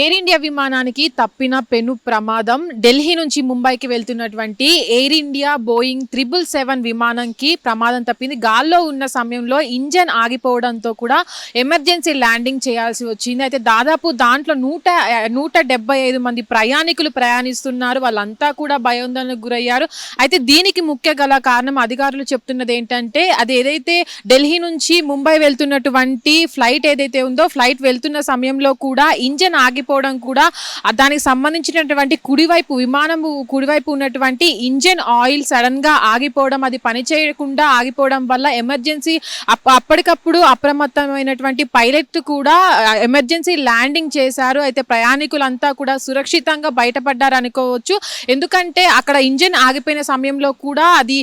Air India విమానానికి తప్పిన పెను ప్రమాదం. ఢిల్లీ నుంచి ముంబైకి వెళ్తున్నటువంటి Air India Boeing triple seven విమానంకి ప్రమాదం తప్పింది. గాల్లో ఉన్న సమయంలో ఇంజన్ ఆగిపోవడంతో కూడా ఎమర్జెన్సీ ల్యాండింగ్ చేయాల్సి వచ్చింది. అయితే దాదాపు దాంట్లో నూట నూట ఐదు మంది ప్రయాణికులు ప్రయాణిస్తున్నారు. వాళ్ళంతా కూడా భయోందనకు గురయ్యారు. అయితే దీనికి ముఖ్య గల కారణం అధికారులు చెప్తున్నది ఏంటంటే అది ఏదైతే ఢిల్లీ నుంచి ముంబై వెళ్తున్నటువంటి ఫ్లైట్ ఏదైతే ఉందో ఫ్లైట్ వెళ్తున్న సమయంలో కూడా ఇంజన్ ఆగి ఆగిపోవడం కూడా దానికి సంబంధించినటువంటి కుడివైపు విమానం కుడివైపు ఉన్నటువంటి ఇంజన్ ఆయిల్ సడన్గా ఆగిపోవడం అది పని చేయకుండా ఆగిపోవడం వల్ల ఎమర్జెన్సీ అప్పటికప్పుడు అప్రమత్తమైనటువంటి పైలట్ కూడా ఎమర్జెన్సీ ల్యాండింగ్ చేశారు. అయితే ప్రయాణికులంతా కూడా సురక్షితంగా బయటపడ్డారు అనుకోవచ్చు. ఎందుకంటే అక్కడ ఇంజన్ ఆగిపోయిన సమయంలో కూడా అది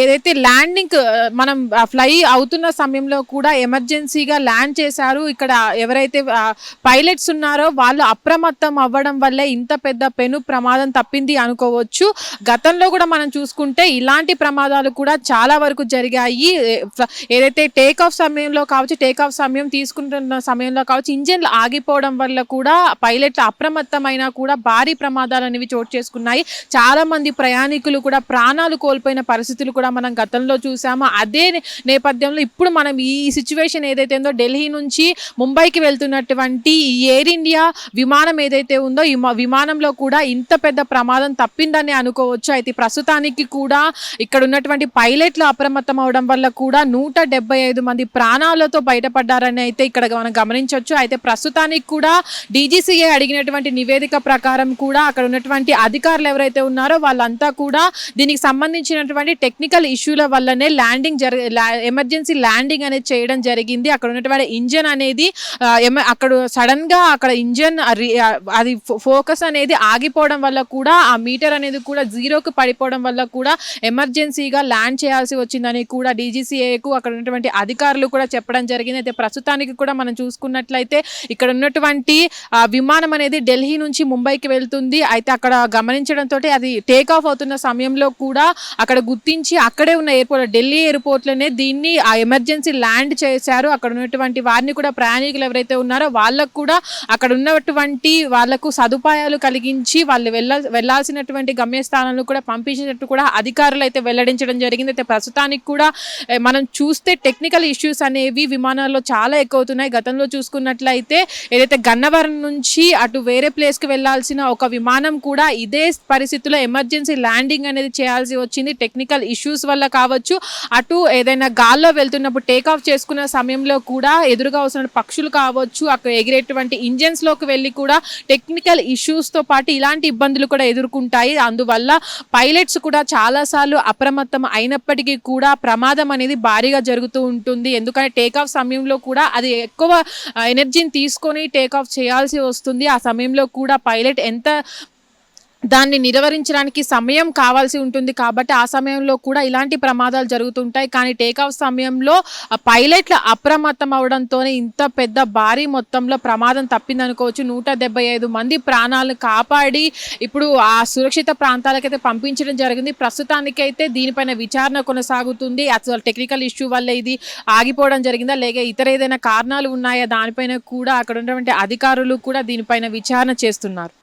ఏదైతే ల్యాండింగ్ మనం ఫ్లై అవుతున్న సమయంలో కూడా ఎమర్జెన్సీగా ల్యాండ్ చేశారు. ఇక్కడ ఎవరైతే పైలట్స్ ఉన్నారో వాళ్ళు అప్రమత్తం అవ్వడం వల్లే ఇంత పెద్ద పెను ప్రమాదం తప్పింది అనుకోవచ్చు. గతంలో కూడా మనం చూసుకుంటే ఇలాంటి ప్రమాదాలు కూడా చాలా వరకు జరిగాయి. ఏదైతే టేక్ ఆఫ్ సమయంలో కావచ్చు టేక్ ఆఫ్ సమయం తీసుకుంటున్న సమయంలో కావచ్చు ఇంజన్లు ఆగిపోవడం వల్ల కూడా పైలట్లు అప్రమత్తమైనా కూడా భారీ ప్రమాదాలు అనేవి చోటు చేసుకున్నాయి. చాలా మంది ప్రయాణికులు కూడా ప్రాణాలు కోల్పోయిన పరిస్థితులు కూడా మనం గతంలో చూసాము. అదే నేపథ్యంలో ఇప్పుడు మనం ఈ సిచ్యువేషన్ ఏదైతే ఉందో ఢిల్లీ నుంచి ముంబైకి వెళ్తున్నటువంటి ఈ ఎయిర్ ఇండియా విమానం ఏదైతే ఉందో ఈ విమానంలో కూడా ఇంత పెద్ద ప్రమాదం తప్పిందని అనుకోవచ్చు. అయితే ప్రస్తుతానికి కూడా ఇక్కడ ఉన్నటువంటి పైలట్లు అప్రమత్తం అవడం వల్ల కూడా నూట ఐదు మంది ప్రాణాలతో బయటపడ్డారని అయితే ఇక్కడ మనం గమనించవచ్చు అయితే ప్రస్తుతానికి కూడా డీజీసీఏ అడిగినటువంటి నివేదిక ప్రకారం కూడా అక్కడ ఉన్నటువంటి అధికారులు ఎవరైతే ఉన్నారో వాళ్ళంతా కూడా దీనికి సంబంధించినటువంటి టెక్నికల్ ఇష్యూల వల్లనే ల్యాండింగ్ జరి ఎమర్జెన్సీ ల్యాండింగ్ అనేది చేయడం జరిగింది. అక్కడ ఉన్నటువంటి ఇంజన్ అనేది అక్కడ సడన్గా అక్కడ ఇంజన్ అది ఫోకస్ అనేది ఆగిపోవడం వల్ల కూడా ఆ మీటర్ అనేది కూడా జీరోకు పడిపోవడం వల్ల కూడా ఎమర్జెన్సీగా ల్యాండ్ చేయాల్సి వచ్చిందని కూడా డీజీసీఏకు అక్కడ ఉన్నటువంటి అధికారులు కూడా చెప్పడం జరిగింది. అయితే ప్రస్తుతానికి కూడా మనం చూసుకున్నట్లయితే ఇక్కడ ఉన్నటువంటి విమానం అనేది ఢిల్లీ నుంచి ముంబైకి వెళ్తుంది. అయితే అక్కడ గమనించడంతో అది టేక్ ఆఫ్ అవుతున్న సమయంలో కూడా అక్కడ గుర్తించి అక్కడే ఉన్న ఎయిర్పోర్ట్ ఢిల్లీ ఎయిర్పోర్ట్లోనే దీన్ని ఆ ఎమర్జెన్సీ ల్యాండ్ చేశారు. అక్కడ ఉన్నటువంటి వారిని కూడా ప్రయాణికులు ఎవరైతే ఉన్నారో వాళ్ళకు కూడా అక్కడ ఉన్నటువంటి వాళ్ళకు సదుపాయాలు కలిగించి వాళ్ళు వెళ్ళ వెళ్ళాల్సినటువంటి గమ్యస్థానాలను కూడా పంపించినట్టు కూడా అధికారులు అయితే వెల్లడించడం జరిగింది. అయితే ప్రస్తుతానికి కూడా మనం చూస్తే టెక్నికల్ ఇష్యూస్ అనేవి విమానాల్లో చాలా ఎక్కువ అవుతున్నాయి గతంలో చూసుకున్నట్లయితే ఏదైతే గన్నవరం నుంచి అటు వేరే ప్లేస్కి వెళ్ళాల్సిన ఒక విమానం కూడా ఇదే పరిస్థితిలో ఎమర్జెన్సీ ల్యాండింగ్ అనేది చేయాల్సి వచ్చింది. టెక్నికల్ ఇష్యూస్ వల్ల కావచ్చు అటు ఏదైనా గాల్లో వెళ్తున్నప్పుడు టేక్ ఆఫ్ చేసుకున్న సమయంలో కూడా ఎదురుగా వస్తున్న పక్షులు కావచ్చు అక్కడ ఎగిరేటువంటి ఇంజన్స్లో లోకి వెళ్ళి కూడా టెక్నికల్ ఇష్యూస్తో పాటు ఇలాంటి ఇబ్బందులు కూడా ఎదుర్కొంటాయి. అందువల్ల పైలట్స్ కూడా చాలాసార్లు అప్రమత్తం అయినప్పటికీ కూడా ప్రమాదం అనేది భారీగా జరుగుతూ ఉంటుంది. ఎందుకంటే టేక్ ఆఫ్ సమయంలో కూడా అది ఎక్కువ ఎనర్జీని తీసుకొని టేక్ ఆఫ్ చేయాల్సి వస్తుంది. ఆ సమయంలో కూడా పైలట్ ఎంత దాన్ని నిర్వహించడానికి సమయం కావాల్సి ఉంటుంది కాబట్టి ఆ సమయంలో కూడా ఇలాంటి ప్రమాదాలు జరుగుతుంటాయి. కానీ టేకాఫ్ సమయంలో పైలట్లు అప్రమత్తం అవడంతోనే ఇంత పెద్ద భారీ మొత్తంలో ప్రమాదం తప్పిందనుకోవచ్చు. నూట డెబ్బై ఐదు మంది ప్రాణాలను కాపాడి ఇప్పుడు ఆ సురక్షిత ప్రాంతాలకైతే పంపించడం జరిగింది. ప్రస్తుతానికైతే దీనిపైన విచారణ కొనసాగుతుంది. అసలు టెక్నికల్ ఇష్యూ వల్ల ఇది ఆగిపోవడం జరిగిందా? లేక ఇతర ఏదైనా కారణాలు ఉన్నాయా? దానిపైన కూడా అక్కడ ఉన్నటువంటి అధికారులు కూడా దీనిపైన విచారణ చేస్తున్నారు.